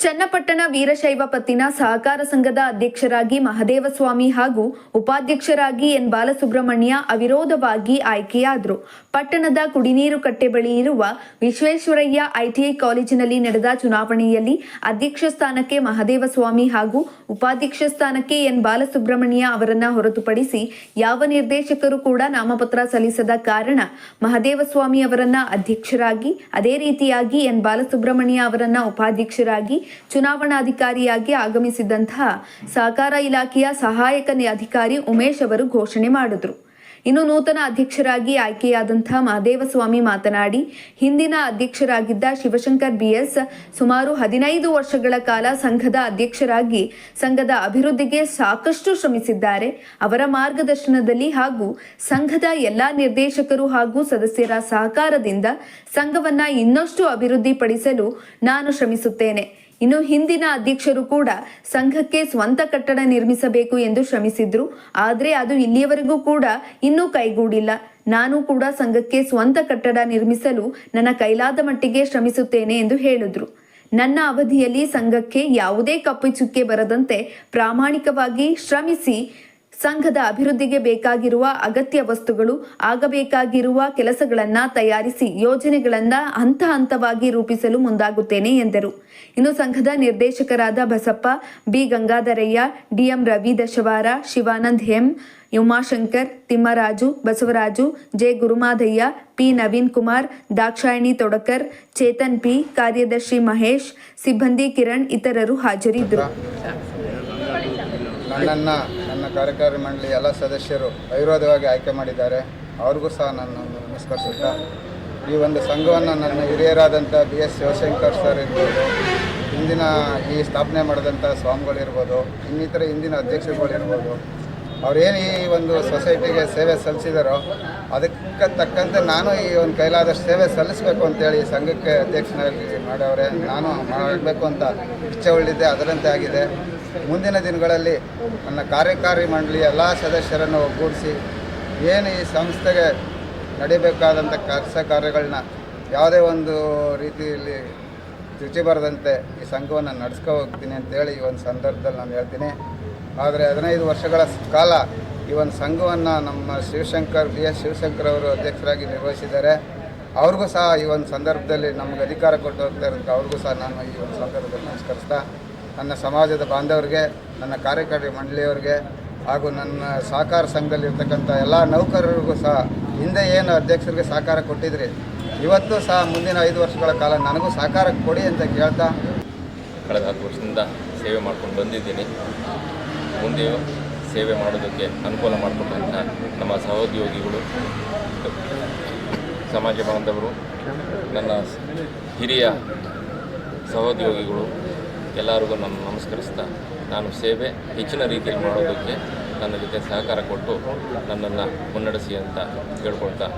ಚನ್ನಪಟ್ಟಣ ವೀರಶೈವ ಪತ್ತಿನ ಸಹಕಾರ ಸಂಘದ ಅಧ್ಯಕ್ಷರಾಗಿ ಮಹದೇವಸ್ವಾಮಿ ಹಾಗೂ ಉಪಾಧ್ಯಕ್ಷರಾಗಿ ಎನ್ ಬಾಲಸುಬ್ರಹ್ಮಣ್ಯ ಅವಿರೋಧವಾಗಿ ಆಯ್ಕೆಯಾದರು. ಪಟ್ಟಣದ ಕುಡಿನೀರು ಕಟ್ಟೆ ಬಳಿ ಇರುವ ವಿಶ್ವೇಶ್ವರಯ್ಯ ಐಟಿಐ ಕಾಲೇಜಿನಲ್ಲಿ ನಡೆದ ಚುನಾವಣೆಯಲ್ಲಿ ಅಧ್ಯಕ್ಷ ಸ್ಥಾನಕ್ಕೆ ಮಹದೇವಸ್ವಾಮಿ ಹಾಗೂ ಉಪಾಧ್ಯಕ್ಷ ಸ್ಥಾನಕ್ಕೆ ಎನ್ ಬಾಲಸುಬ್ರಹ್ಮಣ್ಯ ಅವರನ್ನ ಹೊರತುಪಡಿಸಿ ಯಾವ ನಿರ್ದೇಶಕರು ಕೂಡ ನಾಮಪತ್ರ ಸಲ್ಲಿಸದ ಕಾರಣ ಮಹದೇವಸ್ವಾಮಿ ಅವರನ್ನ ಅಧ್ಯಕ್ಷರಾಗಿ, ಅದೇ ರೀತಿಯಾಗಿ ಎನ್ ಬಾಲಸುಬ್ರಹ್ಮಣ್ಯ ಅವರನ್ನ ಉಪಾಧ್ಯಕ್ಷರಾಗಿ ಚುನಾವಣಾಧಿಕಾರಿಯಾಗಿ ಆಗಮಿಸಿದ್ದಂತಹ ಸಹಕಾರ ಇಲಾಖೆಯ ಸಹಾಯಕ ಅಧಿಕಾರಿ ಉಮೇಶ್ ಅವರು ಘೋಷಣೆ ಮಾಡಿದರು. ಇನ್ನು ನೂತನ ಅಧ್ಯಕ್ಷರಾಗಿ ಆಯ್ಕೆಯಾದಂಥ ಮಹದೇವಸ್ವಾಮಿ ಮಾತನಾಡಿ, ಹಿಂದಿನ ಅಧ್ಯಕ್ಷರಾಗಿದ್ದ ಶಿವಶಂಕರ್ ಬಿಎಸ್ ಸುಮಾರು ಹದಿನೈದು ವರ್ಷಗಳ ಕಾಲ ಸಂಘದ ಅಧ್ಯಕ್ಷರಾಗಿ ಸಂಘದ ಅಭಿವೃದ್ಧಿಗೆ ಸಾಕಷ್ಟು ಶ್ರಮಿಸಿದ್ದಾರೆ. ಅವರ ಮಾರ್ಗದರ್ಶನದಲ್ಲಿ ಹಾಗೂ ಸಂಘದ ಎಲ್ಲಾ ನಿರ್ದೇಶಕರು ಹಾಗೂ ಸದಸ್ಯರ ಸಹಕಾರದಿಂದ ಸಂಘವನ್ನ ಇನ್ನಷ್ಟು ಅಭಿವೃದ್ಧಿಪಡಿಸಲು ನಾನು ಶ್ರಮಿಸುತ್ತೇನೆ. ಇನ್ನು ಹಿಂದಿನ ಅಧ್ಯಕ್ಷರು ಕೂಡ ಸಂಘಕ್ಕೆ ಸ್ವಂತ ಕಟ್ಟಡ ನಿರ್ಮಿಸಬೇಕು ಎಂದು ಶ್ರಮಿಸಿದ್ರು. ಆದರೆ ಅದು ಇಲ್ಲಿಯವರೆಗೂ ಕೂಡ ಇನ್ನೂ ಕೈಗೂಡಿಲ್ಲ. ನಾನು ಕೂಡ ಸಂಘಕ್ಕೆ ಸ್ವಂತ ಕಟ್ಟಡ ನಿರ್ಮಿಸಲು ನನ್ನ ಕೈಲಾದ ಮಟ್ಟಿಗೆ ಶ್ರಮಿಸುತ್ತೇನೆ ಎಂದು ಹೇಳಿದ್ರು. ನನ್ನ ಅವಧಿಯಲ್ಲಿ ಸಂಘಕ್ಕೆ ಯಾವುದೇ ಕಪ್ಪು ಚುಕ್ಕೆ ಬರದಂತೆ ಪ್ರಾಮಾಣಿಕವಾಗಿ ಶ್ರಮಿಸಿ ಸಂಘದ ಅಭಿವೃದ್ಧಿಗೆ ಬೇಕಾಗಿರುವ ಅಗತ್ಯ ವಸ್ತುಗಳು, ಆಗಬೇಕಾಗಿರುವ ಕೆಲಸಗಳನ್ನ ತಯಾರಿಸಿ ಯೋಜನೆಗಳನ್ನ ಹಂತ ಹಂತವಾಗಿ ರೂಪಿಸಲು ಮುಂದಾಗುತ್ತೇನೆ ಎಂದರು. ಇನ್ನು ಸಂಘದ ನಿರ್ದೇಶಕರಾದ Basappa, B. Gangadharayya DM Ravi Dashavara, Shivanand M, Umashankar, Thimmaraju, Basavaraju, J. Gurumadayya, P. Naveen Kumar, Dakshayani Todakar, Chetan P, ಕಾರ್ಯದರ್ಶಿ ಮಹೇಶ್, ಸಿಬ್ಬಂದಿ ಕಿರಣ್ ಇತರರು ಹಾಜರಿದ್ದರು. ಕಾರ್ಯಕಾರಿ ಮಂಡಳಿ ಎಲ್ಲ ಸದಸ್ಯರು ಅವಿರೋಧವಾಗಿ ಆಯ್ಕೆ ಮಾಡಿದ್ದಾರೆ. ಅವ್ರಿಗೂ ಸಹ ನಾನು ನಮಸ್ಕರಿಸುತ್ತಾ, ಈ ಒಂದು ಸಂಘವನ್ನು ನನ್ನ ಹಿರಿಯರಾದಂಥ ಬಿ ಎಸ್ ಶಿವಶಂಕರ್ ಸರ್ ಇರ್ಬೋದು ಹಿಂದಿನ ಈ ಸ್ಥಾಪನೆ ಮಾಡಿದಂಥ ಸ್ವಾಮಿಗಳಿರ್ಬೋದು ಇನ್ನಿತರ ಹಿಂದಿನ ಅಧ್ಯಕ್ಷರುಗಳಿರ್ಬೋದು ಅವ್ರೇನು ಈ ಒಂದು ಸೊಸೈಟಿಗೆ ಸೇವೆ ಸಲ್ಲಿಸಿದಾರೋ ಅದಕ್ಕೆ ತಕ್ಕಂತೆ ನಾನು ಈ ಒಂದು ಕೈಲಾದಷ್ಟು ಸೇವೆ ಸಲ್ಲಿಸಬೇಕು ಅಂತೇಳಿ ಈ ಸಂಘಕ್ಕೆ ಅಧ್ಯಕ್ಷನಾಗಿ ಮಾಡವ್ರೆ ನಾನು ಮಾಡಬೇಕು ಅಂತ ಇಚ್ಛೆ ಉಳ್ಳಿದ್ದೆ ಅದರಂತೆ ಆಗಿದೆ. ಮುಂದಿನ ದಿನಗಳಲ್ಲಿ ನನ್ನ ಕಾರ್ಯಕಾರಿ ಮಂಡಳಿ ಎಲ್ಲ ಸದಸ್ಯರನ್ನು ಒಗ್ಗೂಡಿಸಿ ಏನು ಈ ಸಂಸ್ಥೆಗೆ ನಡಿಬೇಕಾದಂಥ ಕೆಲಸ ಕಾರ್ಯಗಳನ್ನ ಯಾವುದೇ ಒಂದು ರೀತಿಯಲ್ಲಿ ರುಚಿ ಬರದಂತೆ ಈ ಸಂಘವನ್ನು ನಡೆಸ್ಕೊ ಹೋಗ್ತೀನಿ ಅಂತೇಳಿ ಈ ಒಂದು ಸಂದರ್ಭದಲ್ಲಿ ನಾನು ಹೇಳ್ತೀನಿ. ಆದರೆ ಹದಿನೈದು ವರ್ಷಗಳ ಕಾಲ ಈ ಒಂದು ಸಂಘವನ್ನು ನಮ್ಮ ಶಿವಶಂಕರ್ ಬಿ ಎಸ್ ಶಿವಶಂಕರ್ ಅವರು ಅಧ್ಯಕ್ಷರಾಗಿ ನಿರ್ವಹಿಸಿದ್ದಾರೆ. ಅವ್ರಿಗೂ ಸಹ ಈ ಒಂದು ಸಂದರ್ಭದಲ್ಲಿ ನಮಗೆ ಅಧಿಕಾರ ಕೊಟ್ಟು ಹೋಗ್ತಾ ಇರೋದಕ್ಕೆ ಅವ್ರಿಗೂ ಸಹ ನಾನು ಈ ಒಂದು ಸಂದರ್ಭದಲ್ಲಿ ನಮಸ್ಕರಿಸ್ತಾ ನನ್ನ ಸಮಾಜದ ಬಾಂಧವರಿಗೆ, ನನ್ನ ಕಾರ್ಯಕಾರಿ ಮಂಡಳಿಯವರಿಗೆ ಹಾಗೂ ನನ್ನ ಸಹಕಾರ ಸಂಘದಲ್ಲಿರ್ತಕ್ಕಂಥ ಎಲ್ಲ ನೌಕರರಿಗೂ ಸಹ ಹಿಂದೆ ಏನು ಅಧ್ಯಕ್ಷರಿಗೆ ಸಹಕಾರ ಕೊಟ್ಟಿದ್ರಿ, ಇವತ್ತು ಸಹ ಮುಂದಿನ ಐದು ವರ್ಷಗಳ ಕಾಲ ನನಗೂ ಸಹಕಾರ ಕೊಡಿ ಅಂತ ಕೇಳ್ತಾ. ಕಳೆದ ಹತ್ತು ವರ್ಷದಿಂದ ಸೇವೆ ಮಾಡ್ಕೊಂಡು ಬಂದಿದ್ದೀನಿ. ಮುಂದೆಯೂ ಸೇವೆ ಮಾಡೋದಕ್ಕೆ ಅನುಕೂಲ ಮಾಡಿಕೊಟ್ಟಂಥ ನಮ್ಮ ಸಹೋದ್ಯೋಗಿಗಳು, ಸಮಾಜ ಬಾಂಧವರು, ನನ್ನ ಹಿರಿಯ ಸಹೋದ್ಯೋಗಿಗಳು ಎಲ್ಲರಿಗೂ ನಾನು ನಮಸ್ಕರಿಸ್ತಾ ನಾನು ಸೇವೆ ಹೆಚ್ಚಿನ ರೀತಿಯಲ್ಲಿ ಮಾಡೋದಕ್ಕೆ ನನ್ನ ಜೊತೆ ಸಹಕಾರ ಕೊಟ್ಟು ನನ್ನನ್ನು ಮುನ್ನಡೆಸಿ ಅಂತ ಕೇಳ್ಕೊಳ್ತಾ